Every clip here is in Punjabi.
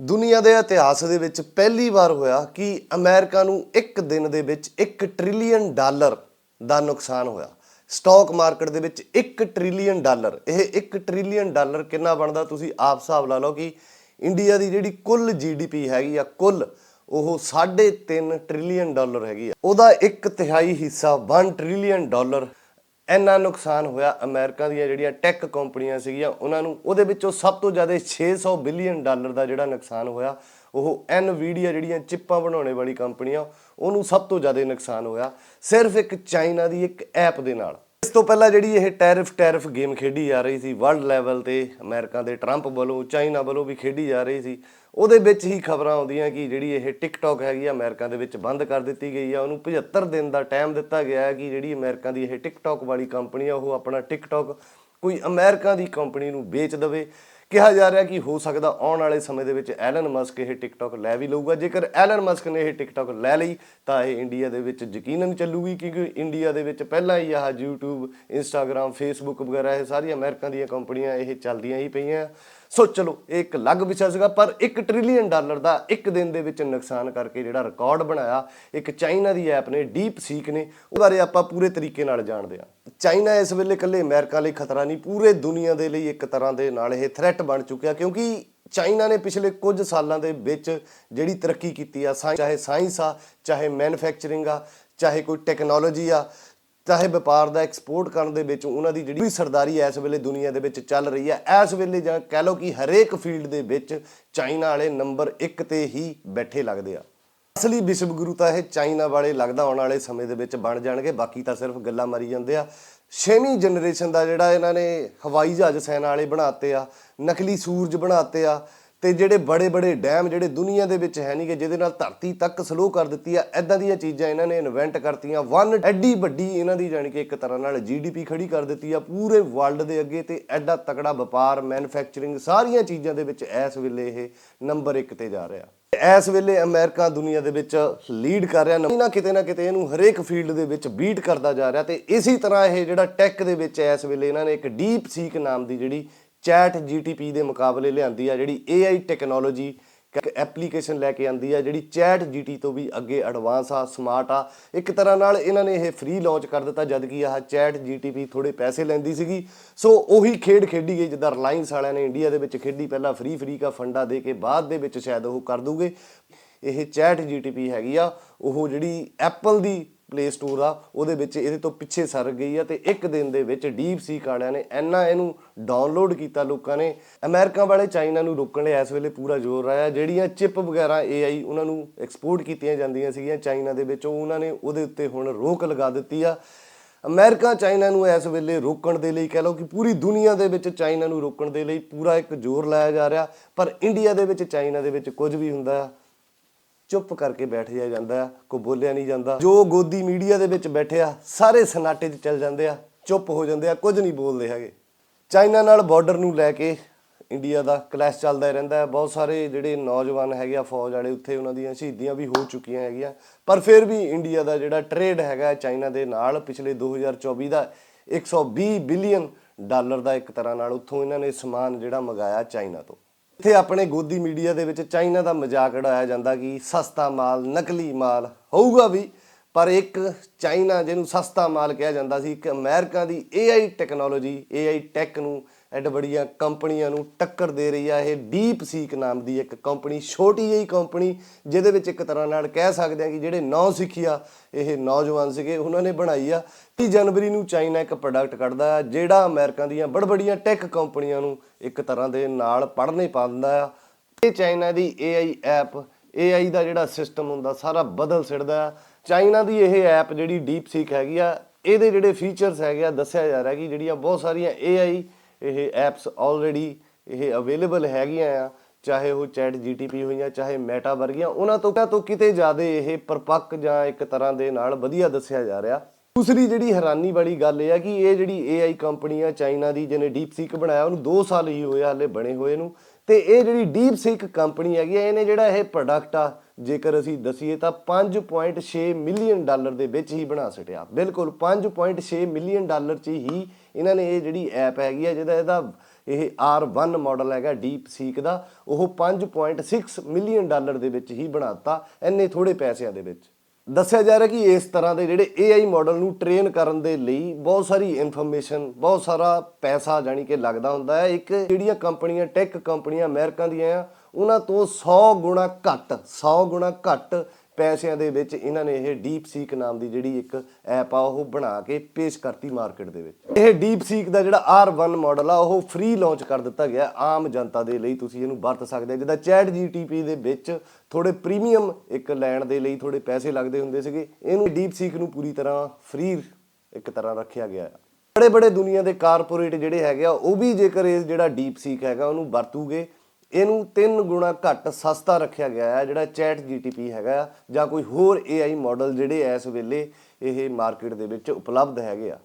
ਦੁਨੀਆ ਦੇ ਇਤਿਹਾਸ ਦੇ ਵਿੱਚ ਪਹਿਲੀ ਵਾਰ ਹੋਇਆ ਕਿ ਅਮਰੀਕਾ ਨੂੰ ਇੱਕ ਦਿਨ ਦੇ ਵਿੱਚ 1 ਟ੍ਰਿਲੀਅਨ ਡਾਲਰ ਦਾ ਨੁਕਸਾਨ ਹੋਇਆ। ਸਟਾਕ ਮਾਰਕੀਟ ਦੇ ਵਿੱਚ 1 ਟ੍ਰਿਲੀਅਨ ਡਾਲਰ। ਇਹ 1 ਟ੍ਰਿਲੀਅਨ ਡਾਲਰ ਕਿੰਨਾ ਬਣਦਾ ਤੁਸੀਂ ਆਪ ਹਿਸਾਬ ਲਾ ਲਓ ਕਿ ਇੰਡੀਆ ਦੀ ਜਿਹੜੀ ਕੁੱਲ ਜੀਡੀਪੀ ਹੈਗੀ ਆ, ਕੁੱਲ ਉਹ 3.5 ਟ੍ਰਿਲੀਅਨ ਡਾਲਰ ਹੈਗੀ ਆ। ਉਹਦਾ ਇੱਕ ਤਿਹਾਈ ਹਿੱਸਾ 1 ਟ੍ਰਿਲੀਅਨ ਡਾਲਰ ਇੰਨਾ ਨੁਕਸਾਨ ਹੋਇਆ ਅਮਰੀਕਾ ਦੀਆਂ ਜਿਹੜੀਆਂ ਟੈਕ ਕੰਪਨੀਆਂ ਸੀਗੀਆਂ, ਉਹਨਾਂ ਨੂੰ ਉਹਦੇ ਵਿੱਚੋਂ ਸਭ ਤੋਂ ਜ਼ਿਆਦਾ 600 ਬਿਲੀਅਨ ਡਾਲਰ ਦਾ ਜਿਹੜਾ ਨੁਕਸਾਨ ਹੋਇਆ, ਉਹ ਐਨਵੀਡੀਆ ਜਿਹੜੀਆਂ ਚਿੱਪਾਂ ਬਣਾਉਣੇ ਵਾਲੀ ਕੰਪਨੀਆਂ, ਉਹਨੂੰ ਸਭ ਤੋਂ ਜ਼ਿਆਦਾ ਨੁਕਸਾਨ ਹੋਇਆ। ਸਿਰਫ ਇੱਕ ਚਾਈਨਾ ਦੀ ਇੱਕ ਐਪ ਦੇ ਨਾਲ। ਇਸ ਤੋਂ ਪਹਿਲਾਂ ਜਿਹੜੀ ਇਹ ਟੈਰਿਫ ਟੈਰਿਫ ਗੇਮ ਖੇਡੀ ਜਾ ਰਹੀ ਸੀ, ਵਰਲਡ ਲੈਵਲ ਤੇ ਅਮਰੀਕਾ ਦੇ ਟਰੰਪ ਵੱਲੋਂ, ਚਾਈਨਾ ਵੱਲੋਂ ਵੀ ਖੇਡੀ ਜਾ ਰਹੀ ਸੀ, ਉਹਦੇ ਵਿੱਚ ਹੀ ਖਬਰਾਂ ਆਉਂਦੀਆਂ ਕਿ ਜਿਹੜੀ ਇਹ ਟਿਕਟੌਕ ਹੈਗੀ ਆ ਅਮਰੀਕਾ ਦੇ ਵਿੱਚ ਬੰਦ ਕਰ ਦਿੱਤੀ ਗਈ ਆ। ਉਹਨੂੰ 75 ਦਿਨ ਦਾ ਟਾਈਮ ਦਿੱਤਾ ਗਿਆ ਹੈ ਕਿ ਜਿਹੜੀ ਅਮਰੀਕਾ ਦੀ ਇਹ ਟਿਕਟੌਕ ਵਾਲੀ ਕੰਪਨੀ ਆ, ਉਹ ਆਪਣਾ ਟਿਕਟੌਕ ਕੋਈ ਅਮਰੀਕਾ ਦੀ ਕੰਪਨੀ ਨੂੰ ਵੇਚ ਦੇਵੇ। ਕਿਹਾ ਜਾ ਰਿਹਾ ਕਿ ਹੋ ਸਕਦਾ ਆਉਣ ਵਾਲੇ ਸਮੇਂ ਦੇ ਵਿੱਚ ਐਲਨ ਮਸਕ ਇਹ ਟਿਕਟੌਕ ਲੈ ਵੀ ਲਊਗਾ। ਜੇਕਰ ਐਲਨ ਮਸਕ ਨੇ ਇਹ ਟਿਕਟੌਕ ਲੈ ਲਈ, ਤਾਂ ਇਹ ਇੰਡੀਆ ਦੇ ਵਿੱਚ ਯਕੀਨਨ ਚੱਲੂਗੀ, ਕਿਉਂਕਿ ਇੰਡੀਆ ਦੇ ਵਿੱਚ ਪਹਿਲਾਂ ਹੀ ਆਹ YouTube, Instagram, Facebook ਵਗੈਰਾ, ਇਹ ਸਾਰੀਆਂ ਅਮਰੀਕਾ ਦੀਆਂ ਕੰਪਨੀਆਂ ਇਹ ਚੱਲਦੀਆਂ ਹੀ ਪਈਆਂ। ਸੋ ਚਲੋ, ਇਹ ਇੱਕ ਅਲੱਗ ਵਿਸ਼ਾ ਸੀਗਾ, ਪਰ 1 ਟ੍ਰਿਲੀਅਨ ਡਾਲਰ ਦਾ ਇੱਕ ਦਿਨ ਦੇ ਵਿੱਚ ਨੁਕਸਾਨ ਕਰਕੇ ਜਿਹੜਾ ਰਿਕਾਰਡ ਬਣਾਇਆ, ਇੱਕ ਚਾਈਨਾ ਦੀ ਐਪ ਨੇ, ਡੀਪ ਸੀਕ ਨੇ, ਉਹ ਬਾਰੇ ਆਪਾਂ ਪੂਰੇ ਤਰੀਕੇ ਨਾਲ ਜਾਣਦੇ ਹਾਂ। ਚਾਈਨਾ ਇਸ ਵੇਲੇ ਇਕੱਲੇ ਅਮਰੀਕਾ ਲਈ ਖਤਰਾ ਨਹੀਂ, ਪੂਰੇ ਦੁਨੀਆ ਦੇ ਲਈ ਇੱਕ ਤਰ੍ਹਾਂ ਦੇ ਨਾਲ ਇਹ ਥ੍ਰੈਟ ਬਣ ਚੁੱਕਿਆ, ਕਿਉਂਕਿ ਚਾਈਨਾ ਨੇ ਪਿਛਲੇ ਕੁਝ ਸਾਲਾਂ ਦੇ ਵਿੱਚ ਜਿਹੜੀ ਤਰੱਕੀ ਕੀਤੀ ਆ ਸਾਇ- ਚਾਹੇ ਸਾਇੰਸ ਆ, ਚਾਹੇ ਮੈਨੂਫੈਕਚਰਿੰਗ ਆ, ਚਾਹੇ ਕੋਈ ਟੈਕਨੋਲੋਜੀ ਆ ਚਾਹੇ ਵਪਾਰ ਦਾ ਐਕਸਪੋਰਟ ਕਰਨ ਦੇ ਵਿੱਚ ਉਹਨਾਂ ਦੀ ਜਿਹੜੀ ਸਰਦਾਰੀ ਇਸ ਵੇਲੇ ਦੁਨੀਆ ਦੇ ਵਿੱਚ ਚੱਲ ਰਹੀ ਹੈ, ਇਸ ਵੇਲੇ ਜਾਂ ਕਹਿ ਲਓ ਕਿ ਹਰੇਕ ਫੀਲਡ ਦੇ ਵਿੱਚ ਚਾਈਨਾ ਵਾਲੇ ਨੰਬਰ 1 ਤੇ ਹੀ ਬੈਠੇ ਲੱਗਦੇ ਆ। ਅਸਲੀ ਵਿਸ਼ਵ ਗੁਰੂ ਤਾਂ ਇਹ ਚਾਈਨਾ ਵਾਲੇ ਲੱਗਦਾ ਆਉਣ ਵਾਲੇ ਸਮੇਂ ਦੇ ਵਿੱਚ ਬਣ ਜਾਣਗੇ, ਬਾਕੀ ਤਾਂ ਸਿਰਫ ਗੱਲਾਂ ਮਾਰੀ ਜਾਂਦੇ ਆ। ਛੇਵੀਂ ਜਨਰੇਸ਼ਨ ਦਾ ਜਿਹੜਾ ਇਹਨਾਂ ਨੇ ਹਵਾਈ ਜਹਾਜ਼ ਸੈਨਾ ਵਾਲੇ ਬਣਾਤੇ ਆ, ਨਕਲੀ ਸੂਰਜ ਬਣਾਤੇ ਆ ਤੇ ਜਿਹੜੇ ਬੜੇ ਬੜੇ ਡੈਮ ਜਿਹੜੇ ਦੁਨੀਆ ਦੇ ਵਿੱਚ ਹੈ ਨਹੀਂਗੇ ਜਿਹਦੇ ਨਾਲ ਧਰਤੀ ਤੱਕ ਸਲੋ ਕਰ ਦਿੱਤੀ ਆ ਐਦਾਂ ਦੀਆਂ ਚੀਜ਼ਾਂ ਇਹਨਾਂ ਨੇ ਇਨਵੈਂਟ ਕਰਤੀਆਂ। ਵਨ ਐਡੀ ਵੱਡੀ ਇਹਨਾਂ ਦੀ ਜਾਣੀ ਕਿ ਇੱਕ ਤਰ੍ਹਾਂ ਨਾਲ ਜੀਡੀਪੀ ਖੜੀ ਕਰ ਦਿੱਤੀ ਆ ਪੂਰੇ ਵਰਲਡ ਦੇ ਅੱਗੇ ਤੇ ਐਡਾ ਤਕੜਾ ਵਪਾਰ ਮੈਨੂਫੈਕਚਰਿੰਗ ਸਾਰੀਆਂ ਚੀਜ਼ਾਂ ਦੇ ਵਿੱਚ ਇਸ ਵੇਲੇ ਇਹ ਨੰਬਰ 1 ਤੇ ਜਾ ਰਿਹਾ। ਇਸ ਵੇਲੇ ਅਮਰੀਕਾ ਦੁਨੀਆ ਦੇ ਵਿੱਚ ਲੀਡ ਕਰ ਰਿਹਾ, ਨਾ ਕਿਤੇ ਨਾ ਕਿਤੇ ਇਹਨੂੰ ਹਰੇਕ ਫੀਲਡ ਦੇ ਵਿੱਚ ਬੀਟ ਕਰਦਾ ਜਾ ਰਿਹਾ ਤੇ ਇਸੇ ਤਰ੍ਹਾਂ ਇਹ ਜਿਹੜਾ ਟੈਕ ਦੇ ਵਿੱਚ ਇਸ ਵੇਲੇ ਇਹਨਾਂ ਨੇ ਇੱਕ ਡੀਪ ਸੀਕ ਨਾਮ ਦੀ ਜਿਹੜੀ ਚੈਟ ਜੀਟੀਪੀ ਦੇ ਮੁਕਾਬਲੇ ਲਿਆਂਦੀ ਆ, ਜਿਹੜੀ AI ਟੈਕਨੋਲੋਜੀ ਇੱਕ ਐਪਲੀਕੇਸ਼ਨ ਲੈ ਕੇ ਆਂਦੀ ਆ, ਜਿਹੜੀ ਚੈਟ ਜੀਟੀ ਤੋਂ ਵੀ ਅੱਗੇ ਐਡਵਾਂਸ ਆ ਸਮਾਰਟ ਆ। ਇੱਕ ਤਰ੍ਹਾਂ ਨਾਲ ਇਹਨਾਂ ਨੇ ਇਹ ਫ੍ਰੀ ਲਾਂਚ ਕਰ ਦਿੱਤਾ, ਜਦ ਕਿ ਆਹ ਚੈਟ ਜੀਟੀਪੀ ਥੋੜੇ ਪੈਸੇ ਲੈਂਦੀ ਸੀਗੀ। ਸੋ ਉਹੀ ਖੇਡ ਖੇਡੀ ਗਈ, ਜਿੱਦਾਂ ਰਿਲਾਇੰਸ ਵਾਲਿਆਂ ਨੇ ਇੰਡੀਆ ਦੇ ਵਿੱਚ ਖੇਡੀ, ਪਹਿਲਾਂ ਫ੍ਰੀ ਫ੍ਰੀ ਕਾ ਫੰਡਾ ਦੇ ਕੇ ਬਾਅਦ ਦੇ ਵਿੱਚ ਸ਼ਾਇਦ ਉਹ ਕਰ ਦੂਗੇ। ਇਹ ਚੈਟ ਜੀਟੀਪੀ ਹੈਗੀ ਆ, ਉਹ ਜਿਹੜੀ ਐਪਲ ਦੀ ਪਲੇ ਸਟੋਰ ਆ, ਉਹਦੇ ਵਿੱਚ ਇਹਦੇ ਤੋਂ ਪਿੱਛੇ ਸਰ ਗਈ ਆ ਤੇ ਇੱਕ ਦਿਨ ਦੇ ਵਿੱਚ ਡੀਪ ਸੀ ਕਾੜਿਆਂ ਨੇ ਇੰਨਾ ਇਹਨੂੰ ਡਾਊਨਲੋਡ ਕੀਤਾ ਲੋਕਾਂ ਨੇ। ਅਮਰੀਕਾ ਵਾਲੇ ਚਾਈਨਾ ਨੂੰ ਰੋਕਣ ਲਈ ਇਸ ਵੇਲੇ ਪੂਰਾ ਜ਼ੋਰ ਲਾਇਆ। ਜਿਹੜੀਆਂ ਚਿਪ ਵਗੈਰਾ AI ਉਹਨਾਂ ਨੂੰ ਐਕਸਪੋਰਟ ਕੀਤੀਆਂ ਜਾਂਦੀਆਂ ਸੀਗੀਆਂ ਚਾਈਨਾ ਦੇ ਵਿੱਚ, ਉਹ ਉਹਨਾਂ ਨੇ ਉਹਦੇ ਉੱਤੇ ਹੁਣ ਰੋਕ ਲਗਾ ਦਿੱਤੀ ਆ। ਅਮਰੀਕਾ ਚਾਈਨਾ ਨੂੰ ਇਸ ਵੇਲੇ ਰੋਕਣ ਦੇ ਲਈ ਕਹਿ ਲਓ ਕਿ ਪੂਰੀ ਦੁਨੀਆ ਦੇ ਵਿੱਚ ਚਾਈਨਾ ਨੂੰ ਰੋਕਣ ਦੇ ਲਈ ਪੂਰਾ ਇੱਕ ਜ਼ੋਰ ਲਾਇਆ ਜਾ ਰਿਹਾ। ਪਰ ਇੰਡੀਆ ਦੇ ਵਿੱਚ ਚਾਈਨਾ ਦੇ ਵਿੱਚ ਕੁਝ ਵੀ ਹੁੰਦਾ ਆ ਚੁੱਪ ਕਰਕੇ ਬੈਠ ਜਾ ਜਾਂਦਾ ਆ ਕੋਈ ਬੋਲਿਆ ਨਹੀਂ ਜਾਂਦਾ। ਜੋ ਗੋਦੀ ਮੀਡੀਆ ਦੇ ਵਿੱਚ ਬੈਠੇ ਆ, ਸਾਰੇ ਸਨਾਟੇ 'ਚ ਚੱਲ ਜਾਂਦੇ ਆ, ਚੁੱਪ ਹੋ ਜਾਂਦੇ ਆ, ਕੁਝ ਨਹੀਂ ਬੋਲਦੇ ਹੈਗੇ। ਚਾਈਨਾ ਨਾਲ ਬਾਰਡਰ ਨੂੰ ਲੈ ਕੇ ਇੰਡੀਆ ਦਾ ਕਲੈਸ਼ ਚੱਲਦਾ ਰਹਿੰਦਾ ਹੈ। ਬਹੁਤ ਸਾਰੇ ਜਿਹੜੇ ਨੌਜਵਾਨ ਹੈਗੇ ਆ, ਫੌਜ ਵਾਲੇ, ਉੱਥੇ ਉਹਨਾਂ ਦੀਆਂ ਸ਼ਹੀਦੀਆਂ ਵੀ ਹੋ ਚੁੱਕੀਆਂ ਹੈਗੀਆਂ। ਪਰ ਫਿਰ ਵੀ ਇੰਡੀਆ ਦਾ ਜਿਹੜਾ ਟ੍ਰੇਡ ਹੈਗਾ ਚਾਈਨਾ ਦੇ ਨਾਲ, ਪਿਛਲੇ 2024 ਦਾ 120 ਬਿਲੀਅਨ ਡਾਲਰ ਦਾ ਇੱਕ ਤਰ੍ਹਾਂ ਨਾਲ ਉੱਥੋਂ ਇਹਨਾਂ ਨੇ ਸਮਾਨ ਜਿਹੜਾ ਮੰਗਾਇਆ ਚਾਈਨਾ ਤੋਂ। ਇੱਥੇ ਆਪਣੇ ਗੋਦੀ ਮੀਡੀਆ ਦੇ ਵਿੱਚ ਚਾਈਨਾ ਦਾ ਮਜ਼ਾਕ ਉਡਾਇਆ ਜਾਂਦਾ ਕਿ ਸਸਤਾ ਮਾਲ, ਨਕਲੀ ਮਾਲ ਹੋਊਗਾ ਵੀ, ਪਰ ਇੱਕ ਚਾਈਨਾ ਜਿਹਨੂੰ ਸਸਤਾ ਮਾਲ ਕਿਹਾ ਜਾਂਦਾ ਸੀ, ਇੱਕ ਅਮਰੀਕਾ ਦੀ AI ਟੈਕਨੋਲੋਜੀ AI ਟੈਕ ਨੂੰ ਐਡ ਬੜੀਆਂ ਕੰਪਨੀਆਂ ਨੂੰ ਟੱਕਰ ਦੇ ਰਹੀ ਆ। ਇਹ ਡੀਪ ਸੀਕ ਨਾਮ ਦੀ ਇੱਕ ਕੰਪਨੀ, ਛੋਟੀ ਜਿਹੀ ਕੰਪਨੀ, ਜਿਹਦੇ ਵਿੱਚ ਇੱਕ ਤਰ੍ਹਾਂ ਨਾਲ ਕਹਿ ਸਕਦੇ ਆ ਕਿ ਜਿਹੜੇ ਨੌ ਸਿੱਖਿਆ ਇਹ ਨੌਜਵਾਨ ਸੀਗੇ, ਉਹਨਾਂ ਨੇ ਬਣਾਈ ਆ। 30 ਜਨਵਰੀ ਨੂੰ ਚਾਈਨਾ ਇੱਕ ਪ੍ਰੋਡਕਟ ਕੱਢਦਾ ਆ, ਜਿਹੜਾ ਅਮਰੀਕਾ ਦੀਆਂ ਬੜਬੜੀਆਂ ਟੈਕ ਕੰਪਨੀਆਂ ਨੂੰ ਇੱਕ ਤਰ੍ਹਾਂ ਦੇ ਨਾਲ ਪੜ੍ਹਨੇ ਪਾ ਦਿੰਦਾ ਆ। ਇਹ ਚਾਈਨਾ ਦੀ AI ਐਪ AI ਦਾ ਜਿਹੜਾ ਸਿਸਟਮ ਹੁੰਦਾ, ਸਾਰਾ ਬਦਲ ਸਿੜਦਾ ਆ। ਚਾਈਨਾ ਦੀ ਇਹ ਐਪ ਜਿਹੜੀ ਡੀਪ ਸੀਕ ਹੈਗੀ ਆ, ਇਹਦੇ ਜਿਹੜੇ ਫੀਚਰਸ ਹੈਗੇ ਆ, ਦੱਸਿਆ ਜਾ ਰਿਹਾ ਕਿ ਜਿਹੜੀਆਂ ਬਹੁਤ ਸਾਰੀਆਂ AI ਇਹ ਐਪਸ ਆਲਰੇਡੀ ਇਹ ਅਵੇਲੇਬਲ ਹੈਗੀਆਂ ਆ, ਚਾਹੇ ਉਹ ਚੈਟ ਜੀਟੀਪੀ ਹੋਈਆਂ, ਚਾਹੇ ਮੈਟਾ ਵਰਗੀਆਂ, ਉਹਨਾਂ ਤੋਂ ਤੋਂ ਕਿਤੇ ਜ਼ਿਆਦਾ ਇਹ ਪਰਪੱਕ ਜਾਂ ਇੱਕ ਤਰ੍ਹਾਂ ਦੇ ਨਾਲ ਵਧੀਆ ਦੱਸਿਆ ਜਾ ਰਿਹਾ। ਦੂਸਰੀ ਜਿਹੜੀ ਹੈਰਾਨੀ ਵਾਲੀ ਗੱਲ ਇਹ ਆ ਕਿ ਇਹ ਜਿਹੜੀ AI ਕੰਪਨੀ ਆ ਚਾਈਨਾ ਦੀ ਜਿਹਨੇ ਡੀਪ ਡੀਪਸੀਕ ਬਣਾਇਆ, ਉਹਨੂੰ 2 ਸਾਲ ਹੀ ਹੋਏ ਹਾਲੇ ਬਣੇ ਹੋਏ ਨੂੰ। ਤੇ ਇਹ ਜਿਹੜੀ ਡੀਪ ਡੀਪਸੀਕ ਕੰਪਨੀ ਹੈਗੀ ਆ, ਇਹਨੇ ਜਿਹੜਾ ਇਹ ਪ੍ਰੋਡਕਟ ਆ, ਜੇਕਰ ਅਸੀਂ ਦਸੀਏ ਤਾਂ 5.6 ਮਿਲੀਅਨ ਡਾਲਰ ਦੇ ਵਿੱਚ ਹੀ ਬਣਾ ਸਕਿਆ ਬਿਲਕੁਲ 5.6 ਮਿਲੀਅਨ ਡਾਲਰ 'ਚ ਹੀ ਇਹਨਾਂ ਨੇ ਇਹ ਜਿਹੜੀ ਐਪ ਹੈਗੀ ਆ, ਜਿਹਦਾ ਇਹਦਾ ਇਹ R1 ਮਾਡਲ ਹੈਗਾ ਡੀਪ ਸੀਕ ਦਾ, ਉਹ 5.6 ਮਿਲੀਅਨ ਡਾਲਰ ਦੇ ਵਿੱਚ ਹੀ ਬਣਾਤਾ, ਇੰਨੇ ਥੋੜੇ ਪੈਸਿਆਂ ਦੇ ਵਿੱਚ। ਦੱਸਿਆ ਜਾ ਰਿਹਾ ਕਿ ਇਸ ਤਰ੍ਹਾਂ ਦੇ ਜਿਹੜੇ AI ਮਾਡਲ ਨੂੰ ਟ੍ਰੇਨ ਕਰਨ ਦੇ ਲਈ ਬਹੁਤ ਸਾਰੀ ਇਨਫੋਰਮੇਸ਼ਨ ਬਹੁਤ ਸਾਰਾ ਪੈਸਾ ਜਾਨੀ ਕਿ ਲੱਗਦਾ ਹੁੰਦਾ ਹੈ। ਇੱਕ ਜਿਹੜੀਆਂ ਕੰਪਨੀਆਂ ਟੈਕ ਕੰਪਨੀਆਂ ਅਮਰੀਕਾ ਦੀਆਂ ਆ, ਉਹਨਾਂ ਤੋਂ 100 ਗੁਣਾ ਘੱਟ 100 ਗੁਣਾ ਘੱਟ ਪੈਸਿਆਂ ਦੇ ਵਿੱਚ ਇਹਨਾਂ ਨੇ ਇਹ ਡੀਪ ਸੀਕ ਨਾਮ ਦੀ ਜਿਹੜੀ ਇੱਕ ਐਪ ਆ, ਉਹ ਬਣਾ ਕੇ ਪੇਸ਼ ਕਰਤੀ ਮਾਰਕੀਟ ਦੇ ਵਿੱਚ। ਇਹ ਡੀਪ ਸੀਕ ਦਾ ਜਿਹੜਾ R1 ਮਾਡਲ ਆ, ਉਹ ਫ੍ਰੀ ਲਾਂਚ ਕਰ ਦਿੱਤਾ ਗਿਆ ਆਮ ਜਨਤਾ ਦੇ ਲਈ। ਤੁਸੀਂ ਇਹਨੂੰ ਵਰਤ ਸਕਦੇ ਹੋ। ਜਿੱਦਾਂ ਚੈਟ ਜੀਟੀਪੀ ਦੇ ਵਿੱਚ ਥੋੜੇ ਪ੍ਰੀਮੀਅਮ ਇੱਕ ਲੈਣ ਦੇ ਲਈ ਥੋੜੇ ਪੈਸੇ ਲੱਗਦੇ ਹੁੰਦੇ ਸੀਗੇ। ਇਹਨੂੰ ਡੀਪ ਸੀਕ ਨੂੰ ਪੂਰੀ ਤਰ੍ਹਾਂ ਫ੍ਰੀ ਇੱਕ ਤਰ੍ਹਾਂ ਰੱਖਿਆ ਗਿਆ ਹੈ ਬੜੇ ਬੜੇ ਦੁਨੀਆ ਦੇ ਕਾਰਪੋਰੇਟ ਜਿਹੜੇ ਹੈਗੇ ਆ, ਉਹ ਵੀ ਜੇਕਰ ਇਹ ਜਿਹੜਾ ਡੀਪ ਸੀਕ ਹੈਗਾ, ਉਹਨੂੰ ਵਰਤੂਗੇ ਇਹਨੂੰ ਤਿੰਨ ਗੁਣਾ ਘੱਟ ਸਸਤਾ ਰੱਖਿਆ ਗਿਆ ਹੈ ਜਿਹੜਾ ਚੈਟ ਜੀਟੀਪੀ ਹੈਗਾ ਆ, ਜਾਂ ਕੋਈ ਹੋਰ AI ਮਾਡਲ ਜਿਹੜੇ ਇਸ ਵੇਲੇ ਇਹ ਮਾਰਕੀਟ ਦੇ ਵਿੱਚ ਉਪਲਬਧ ਹੈਗੇ ਆ।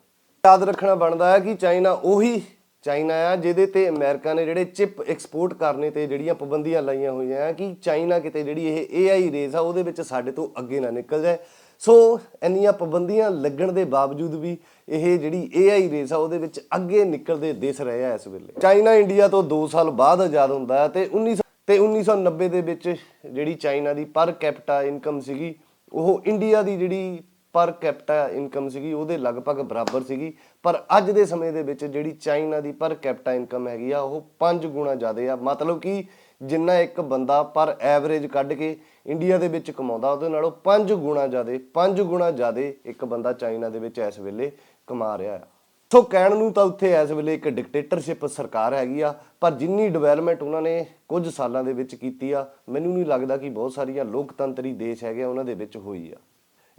ਯਾਦ ਰੱਖਣਾ ਬਣਦਾ ਹੈ ਕਿ ਚਾਈਨਾ ਉਹੀ ਚਾਈਨਾ ਆ ਜਿਹਦੇ ਤੇ ਅਮਰੀਕਾ ਨੇ ਜਿਹੜੇ ਚਿਪ ਐਕਸਪੋਰਟ ਕਰਨੇ ਤੇ ਜਿਹੜੀਆਂ ਪਾਬੰਦੀਆਂ ਲਾਈਆਂ ਹੋਈਆਂ ਆ ਕਿ ਚਾਈਨਾ ਕਿਤੇ ਜਿਹੜੀ ਇਹ AI ਰੇਸ ਆ ਉਹਦੇ ਵਿੱਚ ਸਾਡੇ ਤੋਂ ਅੱਗੇ ਨਾ ਨਿਕਲ ਜਾਏ। ਸੋ ਇੰਨੀਆਂ ਪਾਬੰਦੀਆਂ ਲੱਗਣ ਦੇ ਬਾਵਜੂਦ ਵੀ ਇਹ ਜਿਹੜੀ AI ਰੇਸ ਆ, ਉਹਦੇ ਵਿੱਚ ਅੱਗੇ ਨਿਕਲਦੇ ਦਿਸ ਰਹੇ ਆ ਇਸ ਵੇਲੇ। ਚਾਈਨਾ, ਇੰਡੀਆ ਤੋਂ 2 ਸਾਲ ਬਾਅਦ ਆਜ਼ਾਦ ਹੁੰਦਾ ਹੈ ਤੇ 19 ਤੇ 1990 ਦੇ ਵਿੱਚ ਜਿਹੜੀ ਚਾਈਨਾ ਦੀ ਪਰ ਕੈਪੀਟਾ ਇਨਕਮ ਸੀਗੀ, ਉਹ ਇੰਡੀਆ ਦੀ ਜਿਹੜੀ ਪਰ ਕੈਪੀਟਾ ਇਨਕਮ ਸੀਗੀ, ਉਹਦੇ ਲਗਭਗ ਬਰਾਬਰ ਸੀਗੀ। ਪਰ ਅੱਜ ਦੇ ਸਮੇਂ ਦੇ ਵਿੱਚ ਜਿਹੜੀ ਚਾਈਨਾ ਦੀ ਪਰ ਕੈਪੀਟਾ ਇਨਕਮ ਹੈਗੀ ਆ, ਉਹ 5 ਗੁਣਾ ਜ਼ਿਆਦਾ ਆ। ਮਤਲਬ ਕਿ ਜਿੰਨਾ ਇੱਕ ਬੰਦਾ ਪਰ ਐਵਰੇਜ ਕੱਢ ਕੇ ਇੰਡੀਆ ਦੇ ਵਿੱਚ ਕਮਾਉਂਦਾ, ਉਹਦੇ ਨਾਲੋਂ 5 ਗੁਣਾ ਜ਼ਿਆਦਾ 5 ਗੁਣਾ ਜ਼ਿਆਦਾ ਇੱਕ ਬੰਦਾ ਚਾਈਨਾ ਦੇ ਵਿੱਚ ਇਸ ਵੇਲੇ ਕਮਾ ਰਿਹਾ ਆ। ਸੋ ਕਹਿਣ ਨੂੰ ਤਾਂ ਉੱਥੇ ਇਸ ਵੇਲੇ ਇੱਕ ਡਿਕਟੇਟਰਸ਼ਿਪ ਸਰਕਾਰ ਹੈਗੀ ਆ, ਪਰ ਜਿੰਨੀ ਡਿਵੈਲਪਮੈਂਟ ਉਹਨਾਂ ਨੇ ਕੁਝ ਸਾਲਾਂ ਦੇ ਵਿੱਚ ਕੀਤੀ ਆ, ਮੈਨੂੰ ਨਹੀਂ ਲੱਗਦਾ ਕਿ ਬਹੁਤ ਸਾਰੀਆਂ ਲੋਕਤੰਤਰੀ ਦੇਸ਼ ਹੈਗੇ ਆ ਉਹਨਾਂ ਦੇ ਵਿੱਚ ਹੋਈ ਆ।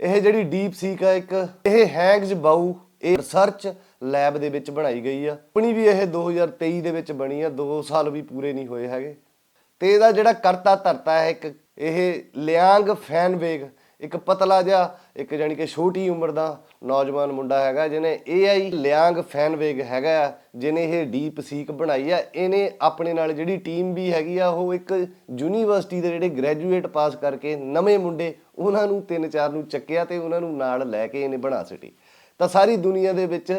ਇਹ ਜਿਹੜੀ ਡੀਪ ਸੀਕ ਆ ਇੱਕ, ਇਹ ਹੈਂਗਜ਼ ਬਾਊ, ਇਹ ਰਿਸਰਚ ਲੈਬ ਦੇ ਵਿੱਚ ਬਣਾਈ ਗਈ ਆ। ਆਪਣੀ ਵੀ ਇਹ 2023 ਦੇ ਵਿੱਚ ਬਣੀ ਆ 2 ਸਾਲ ਵੀ ਪੂਰੇ ਨਹੀਂ ਹੋਏ ਹੈਗੇ। ਤੇ ਇਹਦਾ ਜਿਹੜਾ ਕਰਤਾ ਧਰਤਾ ਹੈ ਇੱਕ ਇਹ ਲਿਆਂਗ ਫੈਨਵੇਗ ਇੱਕ ਪਤਲਾ ਜਿਹਾ ਇੱਕ ਜਾਨੀ ਕਿ ਛੋਟੀ ਉਮਰ ਦਾ ਨੌਜਵਾਨ ਮੁੰਡਾ ਹੈਗਾ ਜਿਹਨੇ AI ਲਿਆਂਗ ਫੈਨਵੇਗ ਹੈਗਾ ਆ, ਜਿਹਨੇ ਇਹ ਡੀਪ ਸੀਕ ਬਣਾਈ ਆ ਇਹਨੇ ਆਪਣੇ ਨਾਲ ਜਿਹੜੀ ਟੀਮ ਵੀ ਹੈਗੀ ਆ ਉਹ ਇੱਕ ਯੂਨੀਵਰਸਿਟੀ ਦੇ ਜਿਹੜੇ ਗ੍ਰੈਜੂਏਟ ਪਾਸ ਕਰਕੇ ਨਵੇਂ ਮੁੰਡੇ ਉਹਨਾਂ ਨੂੰ ਤਿੰਨ ਚਾਰ ਨੂੰ ਚੱਕਿਆ ਤੇ ਉਹਨਾਂ ਨੂੰ ਨਾਲ ਲੈ ਕੇ ਇਹਨੇ ਬਣਾ ਸਟੀ। ਤਾਂ ਸਾਰੀ ਦੁਨੀਆ ਦੇ ਵਿੱਚ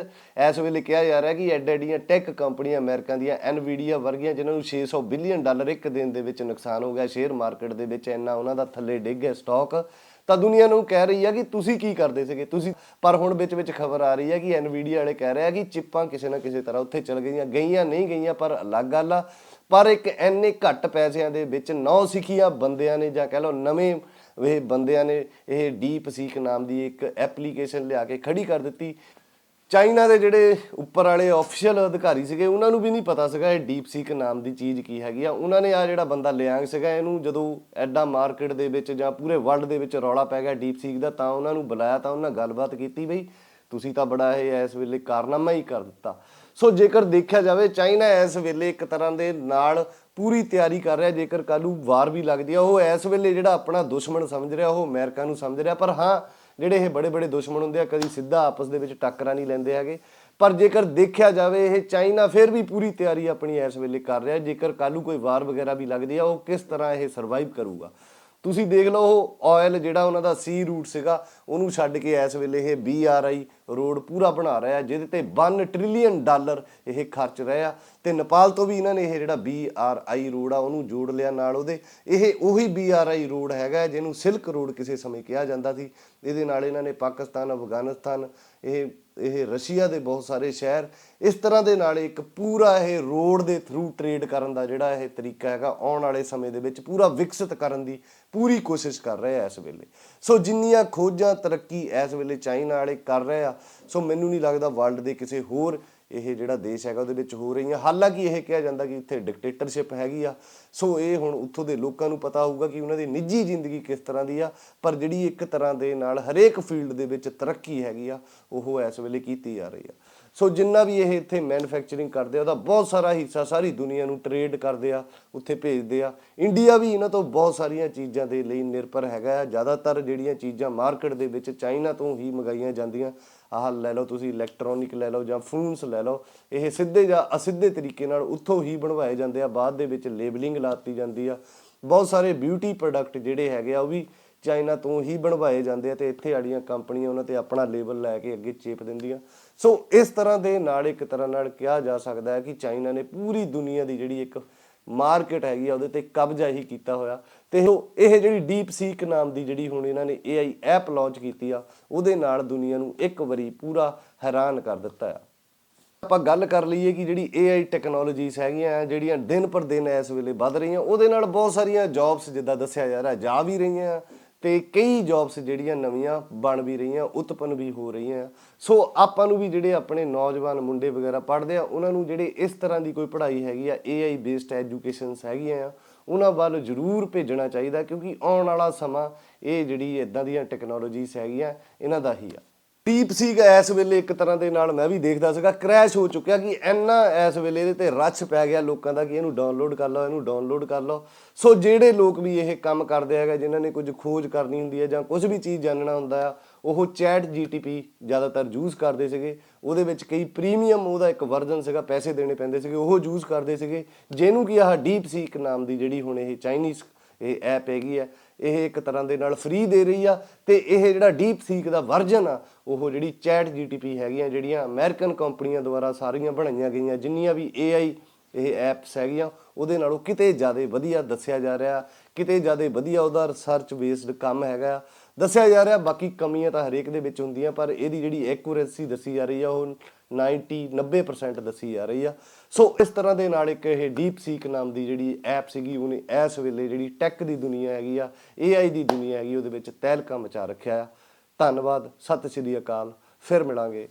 ਇਸ ਵੇਲੇ ਕਿਹਾ ਜਾ ਰਿਹਾ ਕਿ ਐਡ ਐਡੀਆਂ ਟੈਕ ਕੰਪਨੀਆਂ ਅਮਰੀਕਾ ਦੀਆਂ ਐਨਵੀਡੀਆ ਵਰਗੀਆਂ ਜਿਨ੍ਹਾਂ ਨੂੰ 600 ਬਿਲੀਅਨ ਡਾਲਰ ਇੱਕ ਦਿਨ ਦੇ ਵਿੱਚ ਨੁਕਸਾਨ ਹੋ ਗਿਆ ਸ਼ੇਅਰ ਮਾਰਕੀਟ ਦੇ ਵਿੱਚ ਇੰਨਾ ਉਹਨਾਂ ਦਾ ਥੱਲੇ ਡਿੱਗ ਗਿਆ ਸਟਾਕ ਤਾਂ ਦੁਨੀਆ ਨੂੰ ਕਹਿ ਰਹੀ ਆ ਕਿ ਤੁਸੀਂ ਕੀ ਕਰਦੇ ਸੀਗੇ? ਤੁਸੀਂ ਪਰ ਹੁਣ ਵਿੱਚ ਵਿੱਚ ਖਬਰ ਆ ਰਹੀ ਹੈ ਕਿ ਐਨਵੀਡੀਆ ਵਾਲੇ ਕਹਿ ਰਹੇ ਆ ਕਿ ਚਿੱਪਾਂ ਕਿਸੇ ਨਾ ਕਿਸੇ ਤਰ੍ਹਾਂ ਉੱਥੇ ਚਲ ਗਈਆਂ ਗਈਆਂ, ਨਹੀਂ ਗਈਆਂ, ਪਰ ਅਲੱਗ ਗੱਲ ਆ। ਪਰ ਇੱਕ ਐਨੇ ਘੱਟ ਪੈਸਿਆਂ ਦੇ ਵਿੱਚ ਨੌ ਸਿੱਖੀਆਂ ਬੰਦਿਆਂ ਨੇ ਜਾਂ ਕਹਿ ਲਓ ਨਵੇਂ ਇਹ ਬੰਦਿਆਂ ਨੇ ਇਹ ਡੀਪ ਸੀਕ ਨਾਮ ਦੀ ਇੱਕ ਐਪਲੀਕੇਸ਼ਨ ਲਿਆ ਕੇ ਖੜੀ ਕਰ ਦਿੱਤੀ। ਚਾਈਨਾ ਦੇ ਜਿਹੜੇ ਉੱਪਰ ਵਾਲੇ ਆਫੀਸ਼ੀਅਲ ਅਧਿਕਾਰੀ ਸੀਗੇ, ਉਹਨਾਂ ਨੂੰ ਵੀ ਨਹੀਂ ਪਤਾ ਸੀਗਾ ਇਹ ਡੀਪ ਸੀਕ ਨਾਮ ਦੀ ਚੀਜ਼ ਕੀ ਹੈਗੀ ਆ। ਉਹਨਾਂ ਨੇ ਆ ਜਿਹੜਾ ਬੰਦਾ ਲਿਆਂਗ ਸੀਗਾ, ਇਹਨੂੰ ਜਦੋਂ ਐਡਾ ਮਾਰਕੀਟ ਦੇ ਵਿੱਚ ਜਾਂ ਪੂਰੇ ਵਰਲਡ ਦੇ ਵਿੱਚ ਰੌਲਾ ਪੈ ਗਿਆ ਡੀਪ ਸੀਕ ਦਾ, ਤਾਂ ਉਹਨਾਂ ਨੂੰ ਬੁਲਾਇਆ, ਤਾਂ ਉਹਨਾਂ ਗੱਲਬਾਤ ਕੀਤੀ ਬਈ, ਤੁਸੀਂ ਤਾਂ ਬੜਾ ਇਹ ਇਸ ਵੇਲੇ ਕਾਰਨਾਮਾ ਹੀ ਕਰ ਦਿੱਤਾ। ਸੋ ਜੇਕਰ ਦੇਖਿਆ ਜਾਵੇ, ਚਾਈਨਾ ਇਸ ਵੇਲੇ ਇੱਕ ਤਰ੍ਹਾਂ ਦੇ ਨਾਲ ਪੂਰੀ ਤਿਆਰੀ ਕਰ ਰਿਹਾ, ਜੇਕਰ ਕੱਲੂ ਵਾਰ ਵੀ ਲੱਗਦੀ ਆ, ਉਹ ਇਸ ਵੇਲੇ ਜਿਹੜਾ ਆਪਣਾ ਦੁਸ਼ਮਣ ਸਮਝ ਰਿਹਾ, ਉਹ ਅਮਰੀਕਾ ਨੂੰ ਸਮਝ ਰਿਹਾ, ਪਰ ਹਾਂ, ਜਿਹੜੇ ਇਹ ਬੜੇ ਬੜੇ ਦੁਸ਼ਮਣ ਹੁੰਦੇ ਆ, ਕਦੀ ਸਿੱਧਾ ਆਪਸ ਦੇ ਵਿੱਚ ਟੱਕਰਾਂ ਨਹੀਂ ਲੈਂਦੇ ਹੈਗੇ। ਪਰ ਜੇਕਰ ਦੇਖਿਆ ਜਾਵੇ, ਇਹ ਚਾਈਨਾ ਫਿਰ ਵੀ ਪੂਰੀ ਤਿਆਰੀ ਆਪਣੀ ਇਸ ਵੇਲੇ ਕਰ ਰਿਹਾ, ਜੇਕਰ ਕੱਲੂ ਕੋਈ ਵਾਰ ਵਗੈਰਾ ਵੀ ਲੱਗਦੀ ਆ, ਉਹ ਕਿਸ ਤਰ੍ਹਾਂ ਇਹ ਸਰਵਾਈਵ ਕਰੂਗਾ? ਤੁਸੀਂ ਦੇਖ ਲਓ, ਉਹ ਆਇਲ ਜਿਹੜਾ ਉਹਨਾਂ ਦਾ ਸੀ ਰੂਟ ਸੀਗਾ, ਉਹਨੂੰ ਛੱਡ ਕੇ ਇਸ ਵੇਲੇ ਇਹ BRI ਰੋਡ ਪੂਰਾ ਬਣਾ ਰਿਹਾ ਜਿਹਦੇ ਤੇ 1 ਟ੍ਰਿਲੀਅਨ ਡਾਲਰ ਇਹ ਖਰਚ ਰਿਹਾ ਤੇ ਨੇਪਾਲ ਤੋਂ ਵੀ ਇਹਨਾਂ ਨੇ ਇਹ ਜਿਹੜਾ BRI ਰੋਡ ਆ, ਉਹਨੂੰ ਜੋੜ ਲਿਆ ਨਾਲ ਉਹਦੇ। ਇਹ ਉਹੀ BRI ਰੋਡ ਹੈਗਾ ਜਿਹਨੂੰ ਸਿਲਕ ਰੋਡ ਕਿਸੇ ਸਮੇਂ ਕਿਹਾ ਜਾਂਦਾ ਸੀ। ਇਹਦੇ ਨਾਲ ਇਹਨਾਂ ਨੇ ਪਾਕਿਸਤਾਨ, ਅਫਗਾਨਿਸਤਾਨ, ਇਹ ਇਹ ਰਸ਼ੀਆ ਦੇ ਬਹੁਤ ਸਾਰੇ ਸ਼ਹਿਰ, ਇਸ ਤਰ੍ਹਾਂ ਦੇ ਨਾਲ ਇੱਕ ਪੂਰਾ ਇਹ ਰੋਡ ਦੇ ਥਰੂ ਟ੍ਰੇਡ ਕਰਨ ਦਾ ਜਿਹੜਾ ਇਹ ਤਰੀਕਾ ਹੈਗਾ, ਆਉਣ ਵਾਲੇ ਸਮੇਂ ਦੇ ਵਿੱਚ ਪੂਰਾ ਵਿਕਸਿਤ ਕਰਨ ਦੀ ਪੂਰੀ ਕੋਸ਼ਿਸ਼ ਕਰ ਰਿਹਾ ਆ ਇਸ ਵੇਲੇ। ਸੋ ਜਿੰਨੀਆਂ ਖੋਜਾਂ ਤਰੱਕੀ ਇਸ ਵੇਲੇ ਚਾਈਨਾ ਵਾਲੇ ਕਰ ਰਹੇ ਆ, ਸੋ ਮੈਨੂੰ ਨਹੀਂ ਲੱਗਦਾ ਵਰਲਡ ਦੇ ਕਿਸੇ ਹੋਰ ਇਹ ਜਿਹੜਾ ਦੇਸ਼ ਹੈਗਾ ਉਹਦੇ ਵਿੱਚ ਹੋ ਰਹੀਆਂ। ਹਾਲਾਂਕਿ ਇਹ ਕਿਹਾ ਜਾਂਦਾ ਕਿ ਇੱਥੇ ਡਿਕਟੇਟਰਸ਼ਿਪ ਹੈਗੀ ਆ, ਸੋ ਇਹ ਹੁਣ ਉੱਥੋਂ ਦੇ ਲੋਕਾਂ ਨੂੰ ਪਤਾ ਹੋਊਗਾ ਕਿ ਉਹਨਾਂ ਦੀ ਨਿੱਜੀ ਜ਼ਿੰਦਗੀ ਕਿਸ ਤਰ੍ਹਾਂ ਦੀ ਆ, ਪਰ ਜਿਹੜੀ ਇੱਕ ਤਰ੍ਹਾਂ ਦੇ ਨਾਲ ਹਰੇਕ ਫੀਲਡ ਦੇ ਵਿੱਚ ਤਰੱਕੀ ਹੈਗੀ ਆ, ਉਹ ਇਸ ਵੇਲੇ ਕੀਤੀ ਜਾ ਰਹੀ ਆ। ਸੋ ਜਿੰਨਾ ਵੀ ਇਹ ਇੱਥੇ ਮੈਨੂਫੈਕਚਰਿੰਗ ਕਰਦੇ ਆ, ਉਹਦਾ ਬਹੁਤ ਸਾਰਾ ਹਿੱਸਾ ਸਾਰੀ ਦੁਨੀਆ ਨੂੰ ਟ੍ਰੇਡ ਕਰਦੇ ਆ, ਉੱਥੇ ਭੇਜਦੇ ਆ। ਇੰਡੀਆ ਵੀ ਇਹਨਾਂ ਤੋਂ ਬਹੁਤ ਸਾਰੀਆਂ ਚੀਜ਼ਾਂ ਦੇ ਲਈ ਨਿਰਭਰ ਹੈਗਾ ਆ। ਜ਼ਿਆਦਾਤਰ ਜਿਹੜੀਆਂ ਚੀਜ਼ਾਂ ਮਾਰਕੀਟ ਦੇ ਵਿੱਚ ਚਾਈਨਾ ਤੋਂ ਹੀ ਮੰਗਾਈਆਂ ਜਾਂਦੀਆਂ। ਆਹ ਲੈ ਲਓ ਤੁਸੀਂ ਇਲੈਕਟ੍ਰੋਨਿਕ ਲੈ ਲਓ ਜਾਂ ਫੋਨਸ ਲੈ ਲਓ, ਇਹ ਸਿੱਧੇ ਜਾਂ ਅਸਿੱਧੇ ਤਰੀਕੇ ਨਾਲ ਉੱਥੋਂ ਹੀ ਬਣਵਾਏ ਜਾਂਦੇ ਆ। ਬਾਅਦ ਦੇ ਵਿੱਚ ਲੇਬਲਿੰਗ ਲਾਤੀ ਜਾਂਦੀ ਆ। ਬਹੁਤ ਸਾਰੇ ਬਿਊਟੀ ਪ੍ਰੋਡਕਟ ਜਿਹੜੇ ਹੈਗੇ ਆ, ਉਹ ਵੀ ਚਾਈਨਾ ਤੋਂ ਹੀ ਬਣਵਾਏ ਜਾਂਦੇ ਆ ਤੇ ਇੱਥੇ ਵਾਲੀਆਂ ਕੰਪਨੀਆਂ ਉਹਨਾਂ ਤੇ ਆਪਣਾ ਲੇਬਲ ਲੈ ਕੇ ਅੱਗੇ ਚੇਪ ਦਿੰਦੀਆਂ। ਸੋ ਇਸ ਤਰ੍ਹਾਂ ਦੇ ਨਾਲ ਇੱਕ ਤਰ੍ਹਾਂ ਨਾਲ ਕਿਹਾ ਜਾ ਸਕਦਾ ਹੈ ਕਿ ਚਾਈਨਾ ਨੇ ਪੂਰੀ ਦੁਨੀਆ ਦੀ ਜਿਹੜੀ ਇੱਕ ਮਾਰਕੀਟ ਹੈਗੀ ਆ, ਉਹਦੇ ਤੇ ਕਬਜ਼ਾ ਹੀ ਕੀਤਾ ਹੋਇਆ। ਤੇ ਉਹ ਇਹ ਜਿਹੜੀ ਡੀਪ ਸੀਕ ਨਾਮ ਦੀ ਜਿਹੜੀ ਹੁਣ ਇਹਨਾਂ ਨੇ AI ਐਪ ਲਾਂਚ ਕੀਤੀ ਆ, ਉਹਦੇ ਨਾਲ ਦੁਨੀਆ ਨੂੰ ਇੱਕ ਵਾਰੀ ਪੂਰਾ ਹੈਰਾਨ ਕਰ ਦਿੱਤਾ ਆ। ਆਪਾਂ ਗੱਲ ਕਰ ਲਈਏ ਕਿ ਜਿਹੜੀ AI ਟੈਕਨੋਲੋਜੀਜ਼ ਹੈਗੀਆਂ, ਜਿਹੜੀਆਂ ਦਿਨ ਪਰ ਦਿਨ ਇਸ ਵੇਲੇ ਵੱਧ ਰਹੀਆਂ, ਉਹਦੇ ਨਾਲ ਬਹੁਤ ਸਾਰੀਆਂ ਜੌਬਸ ਜਿੱਦਾਂ ਦੱਸਿਆ ਜਾ ਰਿਹਾ, ਜਾ ਵੀ ਰਹੀਆਂ ਤੇ ਕਈ ਜੌਬਸ ਜਿਹੜੀਆਂ ਨਵੀਆਂ ਬਣ ਵੀ ਰਹੀਆਂ, ਉਤਪਨ ਵੀ ਹੋ ਰਹੀਆਂ। ਸੋ ਆਪਾਂ ਨੂੰ ਵੀ ਜਿਹੜੇ ਆਪਣੇ ਨੌਜਵਾਨ ਮੁੰਡੇ ਵਗੈਰਾ ਪੜ੍ਹਦੇ ਆ, ਉਹਨਾਂ ਨੂੰ ਜਿਹੜੇ ਇਸ ਤਰ੍ਹਾਂ ਦੀ ਕੋਈ ਪੜ੍ਹਾਈ ਹੈਗੀ ਆ AI ਬੇਸਡ ਐਜੂਕੇਸ਼ਨਸ ਹੈਗੀਆਂ ਆ, ਉਹਨਾਂ ਵੱਲ ਜ਼ਰੂਰ ਭੇਜਣਾ ਚਾਹੀਦਾ ਕਿਉਂਕਿ ਆਉਣ ਵਾਲਾ ਸਮਾਂ ਇਹ ਜਿਹੜੀ ਇਦਾਂ ਦੀਆਂ ਟੈਕਨੋਲੋਜੀਸ ਹੈਗੀਆਂ, ਇਹਨਾਂ ਦਾ ਹੀ ਆ। ਡੀਪ ਸੀਕ ਇਸ ਵੇਲੇ ਇੱਕ ਤਰ੍ਹਾਂ ਦੇ ਨਾਲ ਮੈਂ ਵੀ ਦੇਖਦਾ ਸੀਗਾ ਕ੍ਰੈਸ਼ ਹੋ ਚੁੱਕਿਆ ਕਿ ਇੰਨਾ ਇਸ ਵੇਲੇ ਇਹਦੇ ਤੇ ਰੱਛ ਪੈ ਗਿਆ ਲੋਕਾਂ ਦਾ ਕਿ ਇਹਨੂੰ ਡਾਊਨਲੋਡ ਕਰ ਲਓ, ਇਹਨੂੰ ਡਾਊਨਲੋਡ ਕਰ ਲਓ। ਸੋ ਜਿਹੜੇ ਲੋਕ ਵੀ ਇਹ ਕੰਮ ਕਰਦੇ ਹੈਗੇ, ਜਿਨ੍ਹਾਂ ਨੇ ਕੁਝ ਖੋਜ ਕਰਨੀ ਹੁੰਦੀ ਹੈ ਜਾਂ ਕੁਝ ਵੀ ਚੀਜ਼ ਜਾਣਨਾ ਹੁੰਦਾ ਆ, ਉਹ ਚੈਟ GTP ਜ਼ਿਆਦਾਤਰ ਯੂਜ਼ ਕਰਦੇ ਸੀਗੇ। ਉਹਦੇ ਵਿੱਚ ਕਈ ਪ੍ਰੀਮੀਅਮ ਉਹਦਾ ਇੱਕ ਵਰਜ਼ਨ ਸੀਗਾ, ਪੈਸੇ ਦੇਣੇ ਪੈਂਦੇ ਸੀਗੇ, ਉਹ ਯੂਜ਼ ਕਰਦੇ ਸੀਗੇ। ਜਿਹਨੂੰ ਕਿ ਆਹ ਡੀਪ ਸੀਕ ਨਾਮ ਦੀ ਜਿਹੜੀ ਹੁਣ ਇਹ ਚਾਈਨੀਜ਼ ਇਹ ਐਪ ਹੈਗੀ ਹੈ ਇਹ ਇੱਕ ਤਰ੍ਹਾਂ ਦੇ ਨਾਲ ਫ੍ਰੀ ਦੇ ਰਹੀ ਆ ਤੇ ਇਹ ਜਿਹੜਾ ਡੀਪ ਸੀਕ ਦਾ ਵਰਜਨ ਆ, ਉਹ ਜਿਹੜੀ ਚੈਟ ਜੀਟੀਪੀ ਹੈਗੀਆਂ, ਜਿਹੜੀਆਂ ਅਮਰੀਕਨ ਕੰਪਨੀਆਂ ਦੁਆਰਾ ਸਾਰੀਆਂ ਬਣਾਈਆਂ ਗਈਆਂ, ਜਿੰਨੀਆਂ ਵੀ AI ਇਹ ਐਪਸ ਹੈਗੀਆਂ, ਉਹਦੇ ਨਾਲੋਂ ਕਿਤੇ ਜ਼ਿਆਦਾ ਵਧੀਆ ਦੱਸਿਆ ਜਾ ਰਿਹਾ, ਕਿਤੇ ਜ਼ਿਆਦਾ ਵਧੀਆ ਉਹਦਾ ਰਿਸਰਚ ਬੇਸਡ ਕੰਮ ਹੈਗਾ ਦੱਸਿਆ ਜਾ ਰਿਹਾ, ਬਾਕੀ ਕਮੀਆਂ ਤਾਂ ਹਰੇਕ ਦੇ ਵਿੱਚ ਹੁੰਦੀਆਂ, ਪਰ ਇਹਦੀ ਜਿਹੜੀ ਐਕੂਰੇਸੀ ਦੱਸੀ ਜਾ ਰਹੀ ਆ, ਉਹ 90 90% ਦੱਸੀ ਜਾ ਰਹੀ ਆ। ਸੋ ਇਸ ਤਰ੍ਹਾਂ ਦੇ ਨਾਲ ਇੱਕ ਇਹ ਡੀਪ ਸੀਕ ਨਾਮ ਦੀ ਜਿਹੜੀ ਐਪ ਸੀਗੀ, ਉਹਨੇ ਇਸ ਵੇਲੇ ਜਿਹੜੀ ਟੈਕ ਦੀ ਦੁਨੀਆ ਹੈਗੀ ਆ AI ਦੀ ਦੁਨੀਆ ਹੈਗੀ, ਉਹਦੇ ਵਿੱਚ ਤਹਿਲਕਾ ਮਚਾ ਰੱਖਿਆ ਆ। ਧੰਨਵਾਦ, ਸਤਿ ਸ਼੍ਰੀ ਅਕਾਲ, ਫਿਰ ਮਿਲਾਂਗੇ